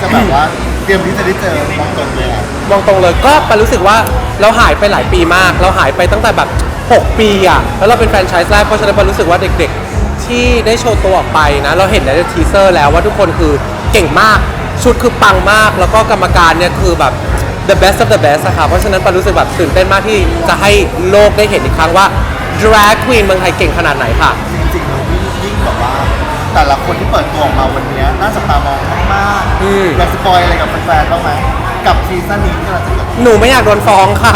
จะแบบว่าเตรียมที่จะได้เจอมองตรงเลยอะมองตรงเลยก็ปารู้สึกว่าเราหายไปหลายปีมาก เราหายไปตั้งแต่แบบ 6 ปีอะแล้วเราเป็นแฟรนไชส์แรกเพราะฉะนั้นปารู้สึกว่าเด็กๆ ที่ได้โชว์ตัวออกไปนะ เราเห็นในทีเซอร์แล้วว่าทุกคนคือเก่งมากชุดคือปังมาก แล้วก็กรรมการเนี่ยคือแบบ the best of the best อะค่ะเพราะฉะนั้นปารู้สึกแบบตื่นเต้นมากที่จะให้โลกได้เห็นอีกครั้งว่า drag queen เมืองไทยเก่งขนาดไหนค่ะ จริงๆแล้วยิ่งยิ่งแบบว่า แต่ละคนที่เปิดตัวออกมาวันเนี้ยน่าจับตามองมาก อืมๆอยากสปอยอะไรกับแฟนๆบ้างไหมกับซีซั่นนี้ที่เราจะเกิดขึ้นหนูไม่อยากโดนฟ้องค่ะ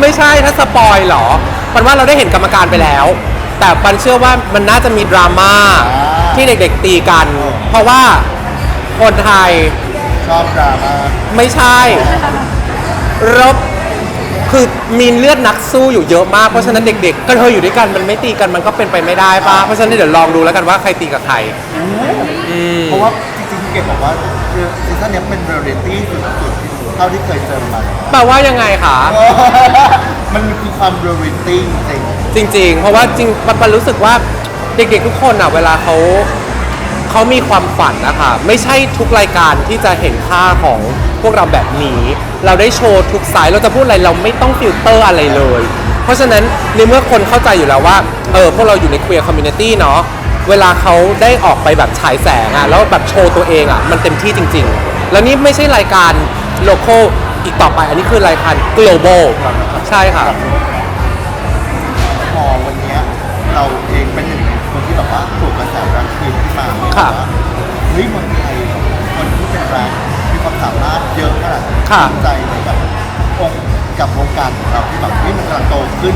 ไม่ใช่ถ้าสปอยเหรอปันว่าเราได้เห็นกรรมการไปแล้ว แต่ปันเชื่อว่ามันน่าจะมีดราม่าที่เด็กๆตีกัน เพราะว่าคนไทยชอบดราม่าไม่ใช่รบคือมีเลือดนักสู้อยู่เยอะมาก เพราะฉะนั้นเด็กๆ ก็เธออยู่ด้วยกันมันไม่ตีกันมันก็เป็นไปไม่ได้ป่ะเพราะฉะนั้นเดี๋ยวลองดูแล้วกันว่าใครตีกับใคร เพราะว่าจริงๆพี่ เกดบอกว่าซีซั่นเนี้ยเป็นเรียลลิตี้สุดๆเท่าที่เคยเจอมาแปลว่ายังไงคะ มันคือความเรียลลิตี้จริงจริง ๆ เพราะว่าจริงปันปันรู้สึกว่าเด็กๆทุกคนอะเวลาเขาเขามีความฝันนะคะไม่ใช่ทุกรายการที่จะเห็นค่าของพวกเราแบบนี้ เราได้โชว์ทุกสายเราจะพูดอะไรเราไม่ต้องฟิลเตอร์อะไรเลย เพราะฉะนั้นในเมื่อคนเข้าใจอยู่แล้วว่าเออพวกเราอยู่ใน queer community เนาะ เวลาเขาได้ออกไปแบบฉายแสงอะแล้วแบบโชว์ตัวเองอะมันเต็มที่จริง ๆ แล้วนี่ไม่ใช่รายการ local อีกต่อไป อันนี้คือรายการ global ใช่ค่ะ พอวันเนี้ยเราเองเป็นหนึ่งในคนที่แบบว่าถูกกระแสรักทีมขึ้นมาค่ะว่าเฮ้ยคนไทยคนที่เป็นแรงมีความสามารถเยอะขนาดนี้ค่ะ ภูมิใจในกับองค์กับวงการของเราที่แบบนี่มันกำลังโต ขึ้น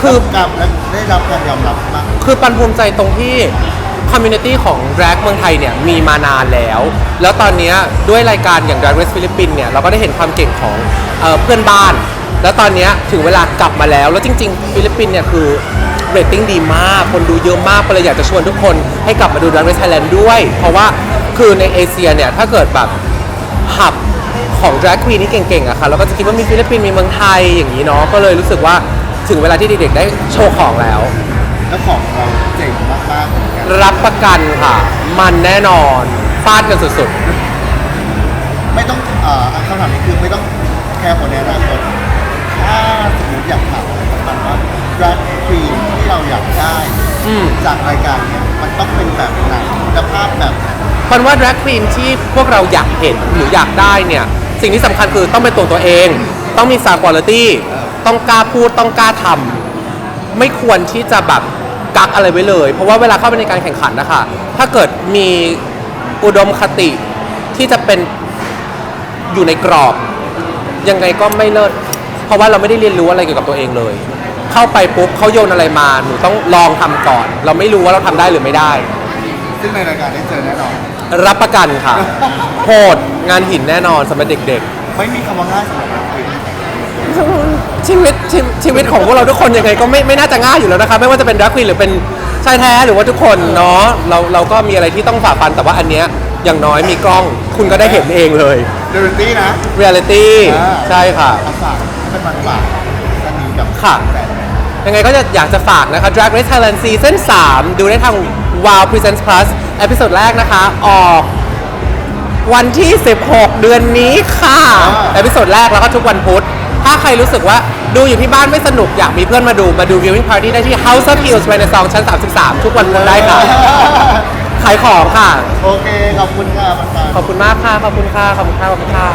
คือกับและได้รับการยอมรับมากคือปันภูมิใจตรงที่คอมมูนิตี้ของแดร็กเมืองไทยเนี่ยมีมานานแล้ว แล้วตอนเนี้ยด้วยรายการอย่าง Drag Race ฟิลิปปินส์เนี่ยเราก็ได้เห็นความเก่งของเอ่อเพื่อนบ้าน แล้วตอนเนี้ยถึงเวลากลับมาแล้ว แล้วจริง ๆ ฟิลิปปินส์เนี่ยคือเรตติ้งดีมาก คนดูเยอะมากก็เลยอยากจะชวนทุกคนให้กลับมาดู Drag Race Thailand ด้วย เพราะว่าคือในเอเชียเนี่ยถ้าเกิดแบบหับ ของ drag queen ที่เก่งๆอะค่ะเราก็จะคิดว่ามีฟิลิปปินส์มีเมืองไทยอย่างนี้เนาะก็เลยรู้สึกว่าถึงเวลาที่เด็กๆได้โชว์ของแล้ว แล้วของเราเจ๋งมากๆเหมือนกันรับประกันค่ะ มันแน่นอนฟาดกันสุดไม่ต้องเอ่อคำถามนี้คือไม่ต้องแค่ผลในอนาคตถ้าสมมติอยากถามมันว่า drag queen ที่เราอยากได้ ๆ อืม จากรายการเนี้ย มันต้องเป็นแบบไหนคุณภาพแบบไหนปันว่า drag queen ที่พวกเราอยากเห็นหรืออยากได้เนี่ย สิ่งที่สำคัญคือต้องเป็นตัวตัวเอง ต้องมีสาคุณภาพต้องกล้าพูดต้องกล้าทำ ไม่ควรที่จะแบบกักอะไรไว้เลย เพราะว่าเวลาเข้าไปในการแข่งขันนะคะ ถ้าเกิดมีอุดมคติที่จะเป็นอยู่ในกรอบ ยังไงก็ไม่เลิศเพราะว่าเราไม่ได้เรียนรู้อะไรเกี่ยวกับตัวเองเลย เข้าไปปุ๊บเขาโยนอะไรมา หนูต้องลองทำก่อน เราไม่รู้ว่าเราทำได้หรือไม่ได้ ซึ่งในรายการได้เจอแน่นอน รับประกันค่ะ โหดงานหินแน่นอนสำหรับเด็กไม่มีคำว่าง่ายสำหรับ drag queen ๆชีวิตชีวิตชีวิตของพวกเราทุกคนยังไงก็ไม่ไม่น่าจะง่ายอยู่แล้วนะคะไม่ว่าจะเป็นรักควีนหรือเป็นชายแท้หรือว่าทุกคนเนาะเราเราก็มีอะไรที่ต้องฝ่าฟันแต่ว่าอันเนี้ยอย่างน้อยมีกล้อง คุณก็ได้เห็นเองเลยเดลิตี้นะ เรียลิตี้อ่า ใช่ค่ะเอาฝากให้เป็นมันฝากท่านนี้ กับค่ะ แฟนยังไงก็จะอยากจะฝากนะคะ Drag Race Thailand Season 3 ดูได้ทาง Wow Presents Plus เอพิโซดแรกนะคะ ออกวันที่ 16 เดือนนี้ค่ะเอพิโซดแรกแล้วก็ทุกวันพุธ ถ้าใครรู้สึกว่าดูอยู่ที่บ้านไม่สนุกอยากมีเพื่อนมาดู มาดู Viewing Party ได้ที่ House of Hills Renaissance ชั้น 33 ทุกวันพุธได้ค่ะ ขายของค่ะ โอเค ขอบคุณค่ะมันขอบคุณมากค่ะ ขอบคุณค่ะ ขอบคุณค่ะ ขอบคุณค่ะ